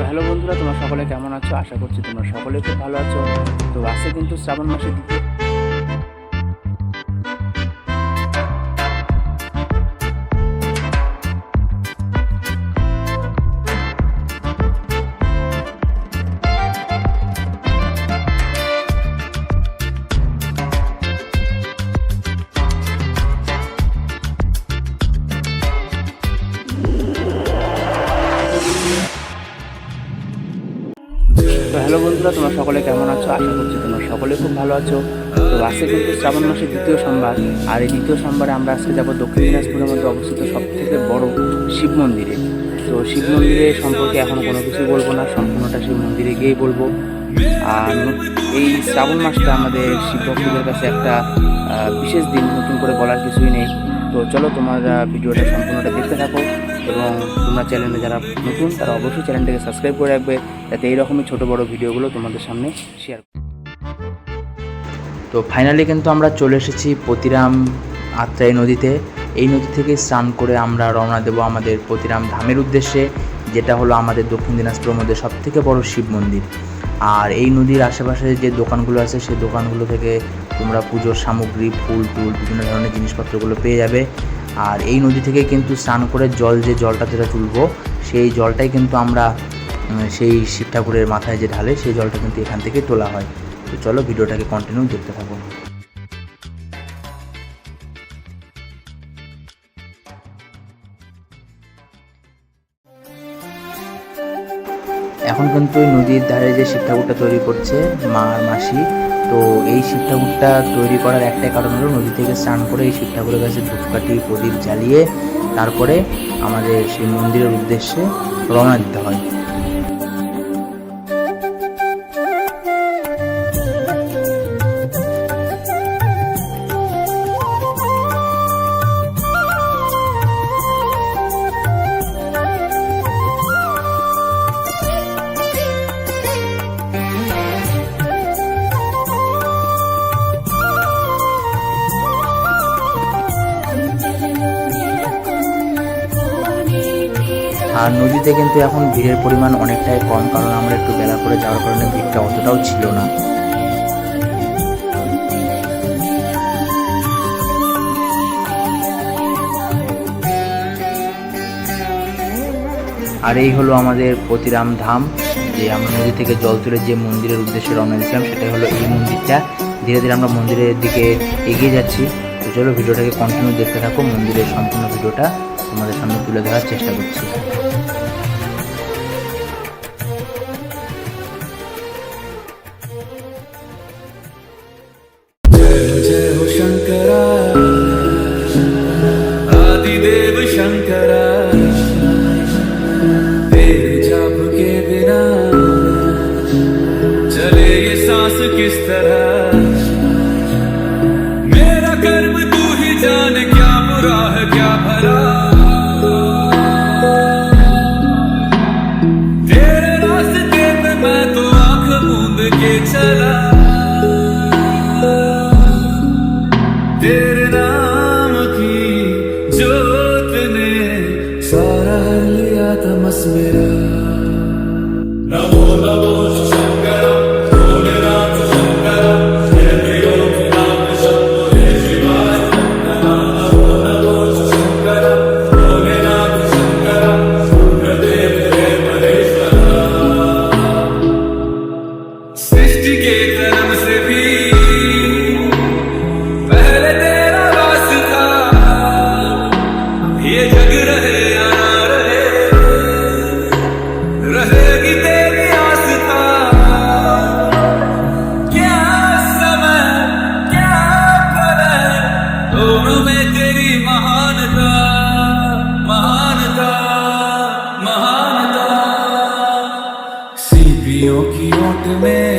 তো হ্যালো বন্ধুরা, তোমরা সকলে কেমন আছো? আশা করছি তোমরা সকলে খুব ভালো আছো। তো আজকে কিন্তু শ্রাবণ মাসের হ্যালো বন্ধুরা, তোমরা সকলে কেমন আছো? আশা করছি তোমরা সকলে খুব ভালো আছো। তো আজকে কিন্তু শ্রাবণ মাসের দ্বিতীয় সোমবার। আর এই দ্বিতীয় সোমবারে আমরা আজকে যাব দক্ষিণ দিনাজপুরের মধ্যে অবস্থিত সব থেকে বড় শিব মন্দিরে। তো শিব মন্দিরে সম্পর্কে এখন কোনো কিছু বলব না, সম্পূর্ণটা শিব মন্দিরে গিয়েই বলব। আর এই শ্রাবণ মাসটা আমাদের শিব ভক্তদের কাছে একটা বিশেষ দিন, নতুন করে বলার কিছুই নেই। তো চলো তোমরা ভিডিওটা সম্পূর্ণটা দেখতে থাকো। এবং তোমার চ্যানেলে যারা নতুন, তারা অবশ্যই চ্যানেলটাকে সাবস্ক্রাইব করে রাখবে। যাতে এইরকমই ছোটো বড়ো ভিডিওগুলো তোমাদের সামনে শেয়ার তো ফাইনালি কিন্তু আমরা চলে এসেছি পতিরাম আত্রাই নদীতে। এই নদী থেকে স্নান করে আমরা রওনা দেব আমাদের পতিরাম ধামের উদ্দেশ্যে, যেটা হলো আমাদের দক্ষিণ দিনাজপুরের মধ্যে সবথেকে বড় শিব মন্দির। আর এই নদীর আশেপাশে যে দোকানগুলো আছে, সেই দোকানগুলো থেকে তোমরা পুজোর সামগ্রী, ফুল টুল, বিভিন্ন ধরনের জিনিসপত্রগুলো পেয়ে যাবে। আর এই নদী থেকে কিন্তু স্নান করে জল যে জলটা যেটা তুলবো, সেই জলটাই কিন্তু আমরা সেই শিব ঠাকুরের মাথায় যে ঢালে সেই জলটা কিন্তু এখান থেকে তোলা হয়। তো চলো ভিডিওটাকে কন্টিনিউ দেখতে থাকো। এখন কিন্তু নদীর ধারে যে শিব ঠাকুরটা তৈরি করছে মা আর মাসি তো এই শিব ঠাকুরটা তৈরি করার একটাই কারণ হলো নদী থেকে স্নান করে এই শিব ঠাকুরের কাছে ধূপকাঠি, প্রদীপ জ্বালিয়ে তারপরে আমাদের সেই মন্দিরের উদ্দেশ্যে রওনা দিতে হয়। আর নদীতে কিন্তু এখন ভিড়ের পরিমাণ অনেকটাই কম, কারণ আমরা একটু বেলা করে যাওয়ার কারণে ভিড়টা অতটাও ছিল না। আর এই হলো আমাদের পতিরাম ধাম, যে আমরা নদী থেকে জল তুলে যে মন্দিরের উদ্দেশ্যে রওনা দিয়েছিলাম, সেটাই হলো এই মন্দিরটা। ধীরে ধীরে আমরা মন্দিরের দিকে এগিয়ে যাচ্ছি। তো চলো ভিডিওটাকে কন্টিনিউ দেখতে থাকো, মন্দিরের সম্পূর্ণ ভিডিওটা। তোমাদের সামনে তুলে ধরার চেষ্টা করছি जय हो जोत ने सारा हर लिया तमस मेरा नमो नमो come in.